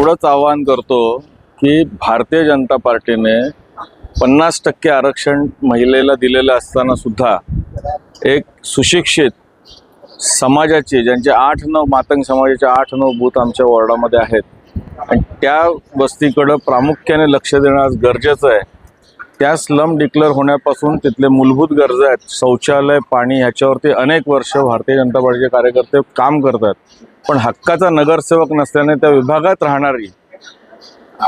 एवढंच आवाहन करतो की भारतीय जनता पार्टीने पन्नास टक्के आरक्षण महिलेला दिलेलं असताना सुद्धा एक सुशिक्षित समाजाची ज्यांचे आठ नऊ मातंग समाजाचे आठ नऊ बूथ आमच्या वॉर्डामध्ये आहेत आणि त्या वस्तीकडं प्रामुख्याने लक्ष देणं आज गरजेचं आहे. त्या स्लम डिक्लेअर होण्यापासून तिथले मूलभूत गरजा आहेत. शौचालय पाणी ह्याच्यावरती अनेक वर्ष भारतीय जनता पार्टीचे कार्यकर्ते काम करतात. पण हक्काचा नगरसेवक नसल्याने त्या विभागात राहणारी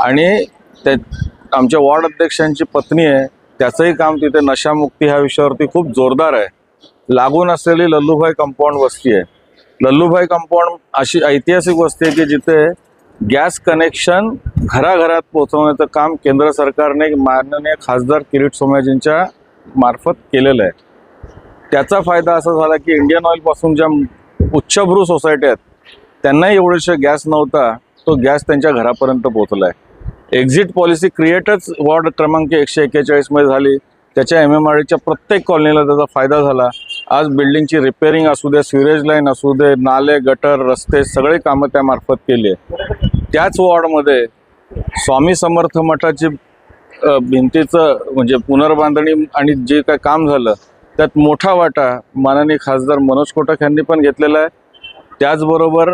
आणि त्या आमच्या वॉर्ड अध्यक्षांची पत्नी आहे त्याचंही काम तिथे नशामुक्ती ह्या विषयावरती खूप जोरदार आहे. लागून असलेली लल्लूभाई कंपाऊंड वस्ती आहे. लल्लूभाई कंपाऊंड अशी ऐतिहासिक वस्ती आहे की जिथे गॅस कनेक्शन घराघरात पोहोचवण्याचं काम केंद्र सरकारने माननीय खासदार किरीट सोमयाजींच्या मार्फत केलेलं आहे. त्याचा फायदा असा झाला की इंडियन ऑइलपासून ज्या उच्चभ्रू सोसायटी आहेत त्यांनाही एवढेशा गॅस नव्हता तो गॅस त्यांच्या घरापर्यंत पोहोचला आहे. एक्झिट पॉलिसी क्रिएटच वॉर्ड क्रमांक एकशे एक्केचाळीसमध्ये झाली. त्याच्या एम एम आर डीच्या प्रत्येक कॉलनीला त्याचा फायदा झाला. आज बिल्डिंगची रिपेअरिंग असू दे स्विरेज लाईन असू दे नाले गटर रस्ते सगळे कामं त्यामार्फत केली आहे त्याच वॉर्डमध्ये स्वामी समर्थ मठाची भिंतीचं म्हणजे पुनर्बांधणी आणि जे काय काम झालं त्यात मोठा वाटा माननीय खासदार मनोज कोटक यांनी पण घेतलेला आहे. त्याचबरोबर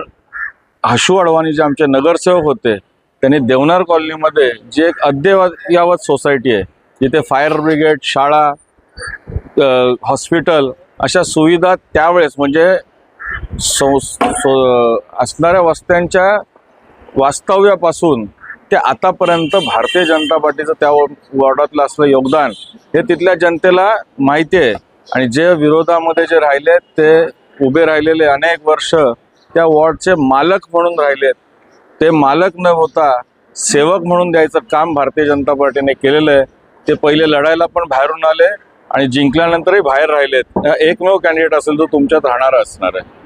आशू अडवाणी जे आमचे नगरसेवक होते त्यांनी देवनार कॉलनीमध्ये जे एक अद्ययावत सोसायटी आहे जिथे फायर ब्रिगेड शाळा हॉस्पिटल अशा सुविधा त्यावेळेस म्हणजे सो सो असणाऱ्या वस्त्यांच्या वास्तव्यापासून ते आतापर्यंत भारतीय जनता पार्टीचं त्या वॉर्डातलं असलं योगदान हे तिथल्या जनतेला माहिती आहे. आणि जे विरोधामध्ये जे राहिले ते उभे राहिलेले अनेक वर्ष त्या वॉर्डचे मालक म्हणून राहिलेत ते मालक न होता सेवक म्हणून द्यायचं काम भारतीय जनता पार्टीने केलेलं आहे. ते पहिले लढायला पण बाहेरून आले आणि जिंकल्यानंतरही बाहेर राहिलेत. एकमेव कॅन्डिडेट असेल तो तुमच्यात राहणारा असणार आहे.